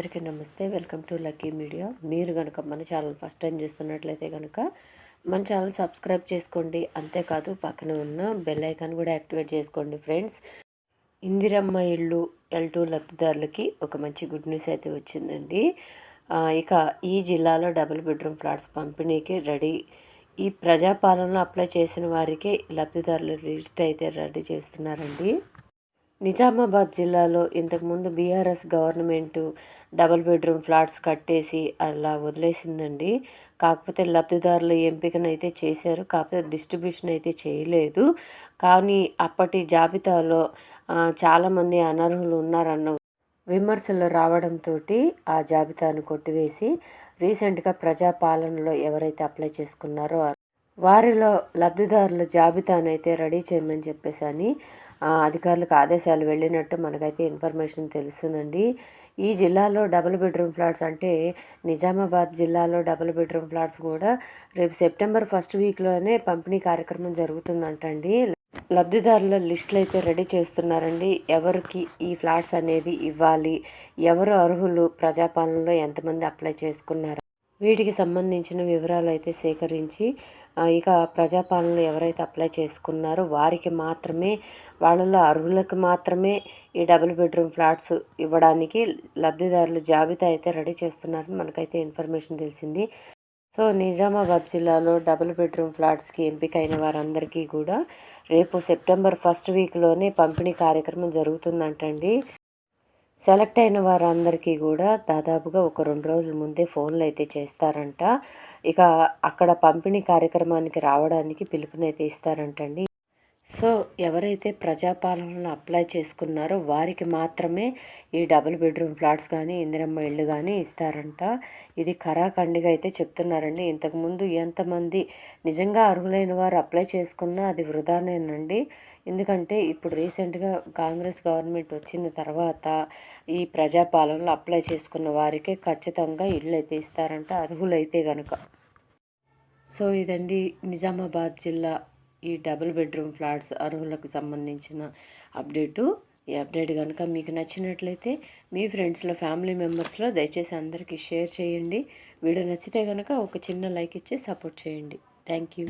అందరికీ నమస్తే. Welcome to Lucky Media. మీరు కనుక మన ఛానల్ ఫస్ట్ టైం చూస్తున్నట్లయితే కనుక మన ఛానల్ సబ్స్క్రైబ్ చేసుకోండి. అంతేకాదు పక్కన ఉన్న బెల్ ఐకాన్ కూడా యాక్టివేట్ చేసుకోండి ఫ్రెండ్స్. ఇందిరమ్మ ఇల్లు ఎల్ టూ లబ్ధిదారులకి ఒక మంచి గుడ్ న్యూస్ అయితే వచ్చిందండి. ఇక ఈ జిల్లాలో డబుల్ బెడ్రూమ్ ఫ్లాట్స్ పంపిణీకి రెడీ. ఈ ప్రజాపాలనలో అప్లై చేసిన వారికి లబ్ధిదారులు రిజిస్టర్ అయితే రెడీ చేస్తున్నారండి. నిజామాబాద్ జిల్లాలో ఇంతకుముందు BRS government double bedroom flats కట్టేసి అలా వదిలేసిందండి. కాకపోతే లబ్ధిదారుల ఎంపికనైతే చేశారు. కాకపోతే డిస్ట్రిబ్యూషన్ అయితే చేయలేదు. కానీ అప్పటి జాబితాలో చాలామంది అనర్హులు ఉన్నారన్న విమర్శలు రావడంతో ఆ జాబితాను కొట్టివేసి రీసెంట్గా ప్రజాపాలనలో ఎవరైతే అప్లై చేసుకున్నారో వారిలో లబ్ధిదారుల జాబితానైతే రెడీ చేయమని చెప్పేసి అని అధికారులకు ఆదేశాలు వెళ్ళినట్టు మనకైతే ఇన్ఫర్మేషన్ తెలుస్తుందండి. ఈ జిల్లాలో డబుల్ బెడ్రూమ్ ఫ్లాట్స్ అంటే నిజామాబాద్ జిల్లాలో డబుల్ బెడ్రూమ్ ఫ్లాట్స్ కూడా రేపు సెప్టెంబర్ ఫస్ట్ వీక్లోనే పంపిణీ కార్యక్రమం జరుగుతుందంటండి. లబ్ధిదారుల లిస్టులు అయితే రెడీ చేస్తున్నారండి. ఎవరికి ఈ ఫ్లాట్స్ అనేది ఇవ్వాలి? ఎవరు అర్హులు? ప్రజాపాలనలో ఎంతమంది అప్లై చేసుకున్నారు? వీటికి సంబంధించిన వివరాలు అయితే సేకరించి ఇక ప్రజాపాలనలో ఎవరైతే అప్లై చేసుకున్నారో వారికి మాత్రమే వాళ్ళలో అర్హులకు మాత్రమే ఈ డబుల్ బెడ్రూమ్ ఫ్లాట్స్ ఇవ్వడానికి లబ్ధిదారుల జాబితా అయితే రెడీ చేస్తున్నారని మనకైతే ఇన్ఫర్మేషన్ తెలిసింది. సో నిజామాబాద్ జిల్లాలో డబుల్ బెడ్రూమ్ ఫ్లాట్స్కి ఎంపికైన వారందరికీ కూడా రేపు సెప్టెంబర్ ఫస్ట్ వీక్లోనే పంపిణీ కార్యక్రమం జరుగుతుందంటండి. సెలెక్ట్ అయిన వారందరికీ కూడా దాదాపుగా ఒక రెండు రోజుల ముందే ఫోన్లు అయితే చేస్తారంట. ఇక అక్కడ పంపిణీ కార్యక్రమానికి రావడానికి పిలుపునైతే ఇస్తారంటండి. సో ఎవరైతే ప్రజాపాలనను అప్లై చేసుకున్నారో వారికి మాత్రమే ఈ డబుల్ బెడ్రూమ్ ఫ్లాట్స్ కానీ ఇందిరమ్మ ఇళ్ళు కానీ ఇస్తారంట. ఇది ఖరాఖండిగా అయితే చెప్తున్నారండి. ఇంతకుముందు ఎంతమంది నిజంగా అర్హులైన వారు అప్లై చేసుకున్నా అది వృధానేనండి. ఎందుకంటే ఇప్పుడు రీసెంట్గా కాంగ్రెస్ గవర్నమెంట్ వచ్చిన తర్వాత ఈ ప్రజాపాలనలో అప్లై చేసుకున్న వారికే ఖచ్చితంగా ఇళ్ళు అయితే ఇస్తారంట. అర్హులైతే కనుక సో ఇదండి నిజామాబాద్ జిల్లా ఈ డబుల్ బెడ్రూమ్ ఫ్లాట్స్ అర్హులకు సంబంధించిన అప్డేటు. ఈ అప్డేట్ కనుక మీకు నచ్చినట్లయితే మీ ఫ్రెండ్స్లో ఫ్యామిలీ మెంబర్స్లో దయచేసి అందరికీ షేర్ చేయండి. వీడియో నచ్చితే కనుక ఒక చిన్న లైక్ ఇచ్చి సపోర్ట్ చేయండి. Thank you.